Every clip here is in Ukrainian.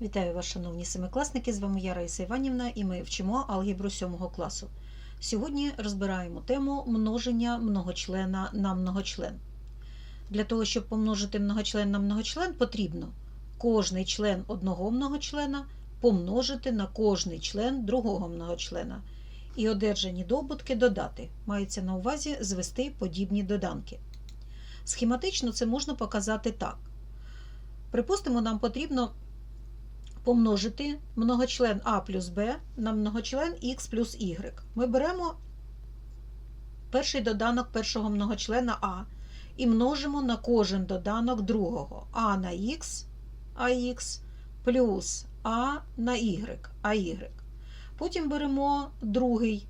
Вітаю вас, шановні семикласники! З вами я Раїса Іванівна і ми вчимо алгебру 7 класу. Сьогодні розбираємо тему множення многочлена на многочлен. Для того, щоб помножити многочлен на многочлен, потрібно кожний член одного многочлена помножити на кожний член другого многочлена і одержані добутки додати. Мається на увазі звести подібні доданки. Схематично це можна показати так. Припустимо, нам потрібно помножити многочлен А плюс Б на многочлен Х плюс Y. Ми беремо перший доданок першого многочлена А і множимо на кожен доданок другого А на Х АХ плюс А на Y АY. Потім беремо другий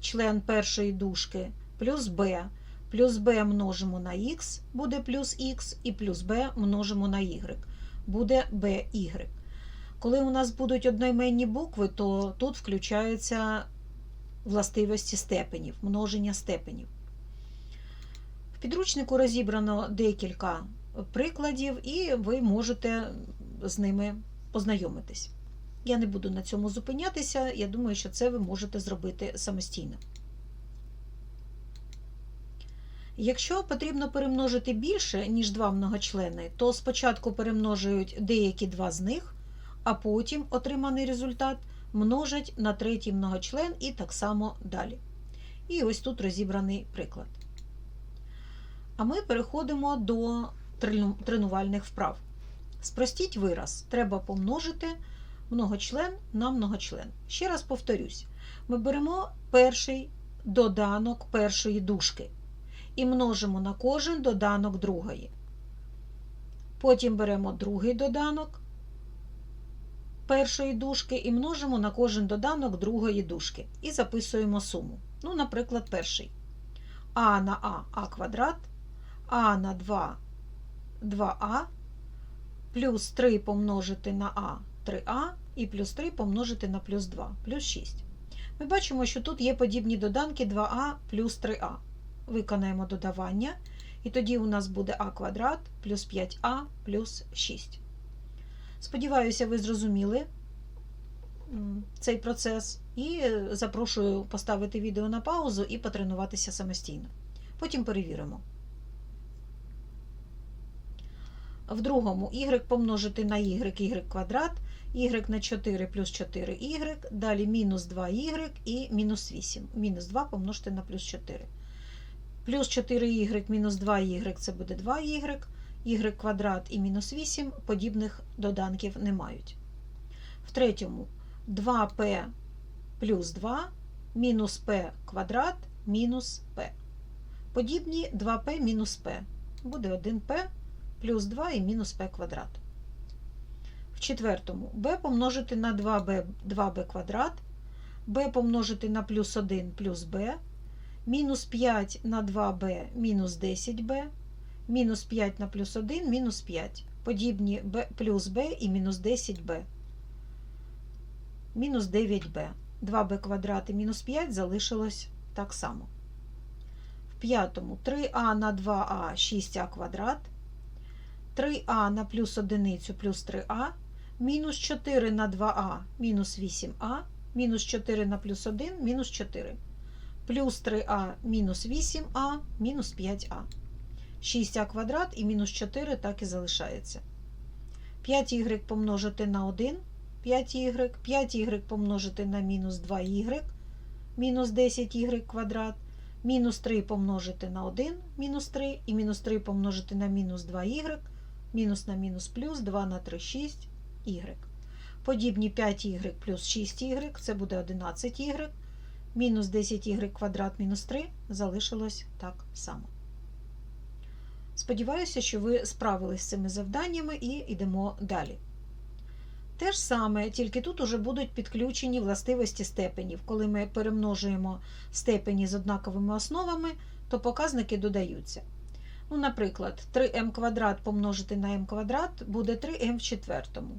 член першої дужки плюс Б. Плюс b множимо на х, буде плюс х, і плюс b множимо на y, буде by. Коли у нас будуть одноіменні букви, то тут включаються властивості степенів, множення степенів. В підручнику розібрано декілька прикладів, і ви можете з ними познайомитись. Я не буду на цьому зупинятися, я думаю, що це ви можете зробити самостійно. Якщо потрібно перемножити більше, ніж два многочлени, то спочатку перемножують деякі два з них, а потім отриманий результат множать на третій многочлен і так само далі. І ось тут розібраний приклад. А ми переходимо до тренувальних вправ. Спростіть вираз, треба помножити многочлен на многочлен. Ще раз повторюсь: ми беремо перший доданок першої дужки і множимо на кожен доданок другої. Потім беремо другий доданок першої дужки і множимо на кожен доданок другої дужки. І записуємо суму. Ну, наприклад, перший. А на А А квадрат, А на 2 2А, плюс 3 помножити на А 3А, і плюс 3 помножити на плюс 2, плюс 6. Ми бачимо, що тут є подібні доданки 2А плюс 3А виконаємо додавання, і тоді у нас буде а квадрат плюс 5а плюс 6. Сподіваюся, ви зрозуміли цей процес, і запрошую поставити відео на паузу і потренуватися самостійно. Потім перевіримо. В другому y помножити на y квадрат, y на 4 плюс 4y, далі мінус 2y і мінус 8. Мінус 2 помножити на плюс 4. Плюс 4y мінус 2y це буде 2y, y квадрат і мінус 8 подібних доданків не мають. В третьому 2p плюс 2 мінус p квадрат мінус p. Подібні 2p мінус p. Буде 1p плюс 2 і мінус p квадрат. В четвертому b помножити на 2b 2b квадрат, b помножити на плюс 1 плюс b мінус 5 на 2b мінус 10b, мінус 5 на плюс 1 мінус 5. Подібні b плюс b і мінус 10b. Мінус 9b. 2b квадрат і мінус 5 залишилось так само. В п'ятому 3а на 2а 6а квадрат. 3а на плюс 1 плюс 3а, мінус 4 на 2а мінус 8а, мінус 4 на плюс 1 мінус 4 плюс 3а мінус 8а мінус 5а. 6а квадрат і мінус 4 так і залишається. 5y помножити на 1, 5y, 5y помножити на мінус 2y, мінус 10y квадрат, мінус 3 помножити на 1, мінус 3, і мінус 3 помножити на мінус 2y, мінус на мінус плюс 2 на 3, 6 y. Подібні 5y плюс 6y, це буде 11y, мінус 10y квадрат мінус 3 залишилось так само. Сподіваюся, що ви справились з цими завданнями і йдемо далі. Те ж саме, тільки тут уже будуть підключені властивості степенів. Коли ми перемножуємо степені з однаковими основами, то показники додаються. Ну, Наприклад, 3m квадрат помножити на m квадрат буде 3m в четвертому.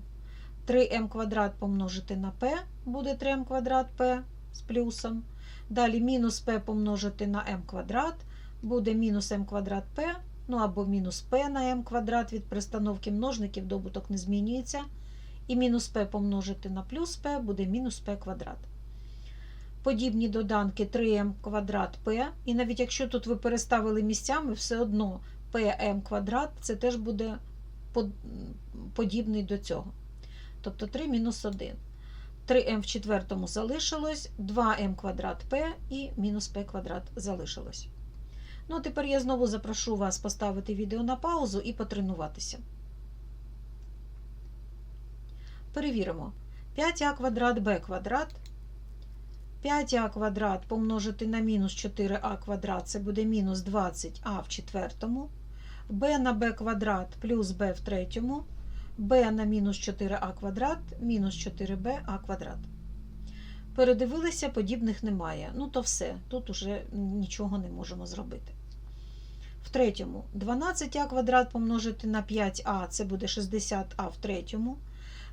3m квадрат помножити на p буде 3m квадрат p з плюсом. Далі мінус p помножити на m квадрат, буде мінус m квадрат p, ну або мінус p на m квадрат від пристановки множників добуток не змінюється. І мінус p помножити на плюс p буде мінус p квадрат. Подібні доданки 3m квадрат p. І навіть якщо тут ви переставили місцями, все одно pm квадрат це теж буде подібний до цього. Тобто 3 мінус 1. 3m в четвертому залишилось, 2m квадрат p і мінус p квадрат залишилось. Ну, а тепер я знову запрошу вас поставити відео на паузу і потренуватися. Перевіримо. 5а квадрат b квадрат. 5а квадрат помножити на мінус 4а квадрат це буде мінус 20а в четвертому. b на b квадрат плюс b в третьому. b на мінус 4а квадрат мінус 4b квадрат. Передивилися, подібних немає. Ну, то все, тут уже нічого не можемо зробити. В третьому 12а квадрат помножити на 5а це буде 60а в третьому.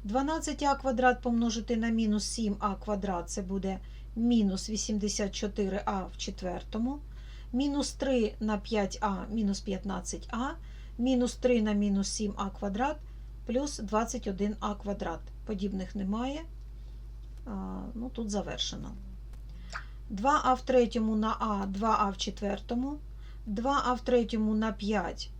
12а квадрат помножити на мінус 7а квадрат це буде мінус 84а в четвертому. Мінус 3 на 5а мінус 15а. Мінус 3 на мінус 7а квадрат плюс 21а квадрат. Подібних немає. Ну, тут завершено. 2а в третьому на а, 2а в четвертому. 2а в третьому на 5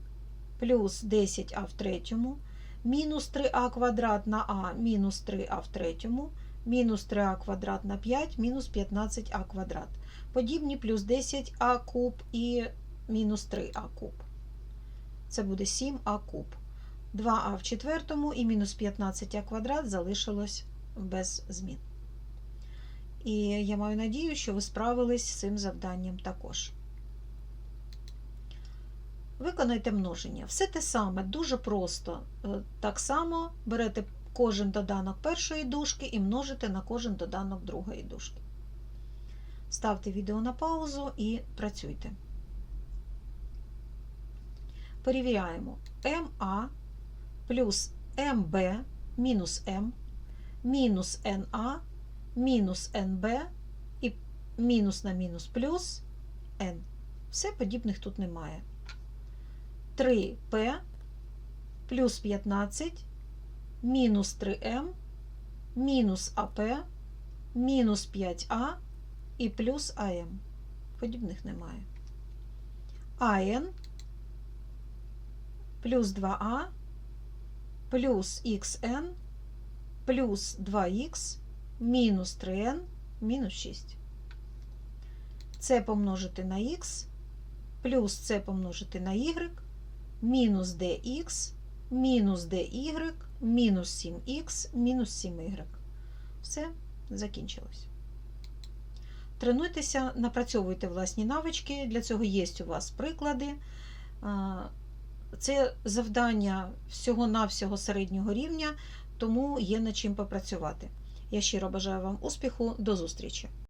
плюс 10а в третьому. Мінус 3а квадрат на а мінус 3а в третьому. Мінус 3а квадрат на 5 мінус 15а квадрат. Подібні плюс 10а куб і мінус 3а куб. Це буде 7а куб. 2а в четвертому і мінус 15а квадрат залишилось без змін. І я маю надію, що ви справились з цим завданням також. Виконайте множення. Все те саме, дуже просто. Е, Так само берете кожен доданок першої дужки і множите на кожен доданок другої дужки. Ставте відео на паузу і працюйте. Перевіряємо МА плюс МБ мінус М мінус НА мінус НБ і мінус на мінус плюс N. Все подібних тут немає. 3P плюс 15 мінус 3М мінус АП мінус 5А і плюс АМ. Подібних немає. АН плюс 2А плюс XN плюс 2х мінус 3n мінус 6. Це помножити на х, плюс це помножити на y, мінус dx, мінус dy, мінус 7х, мінус 7y. Все, закінчилось. Тренуйтеся, напрацьовуйте власні навички. Для цього є у вас приклади. Це завдання всього-навсього середнього рівня, тому є над чим попрацювати. Я щиро бажаю вам успіху, до зустрічі!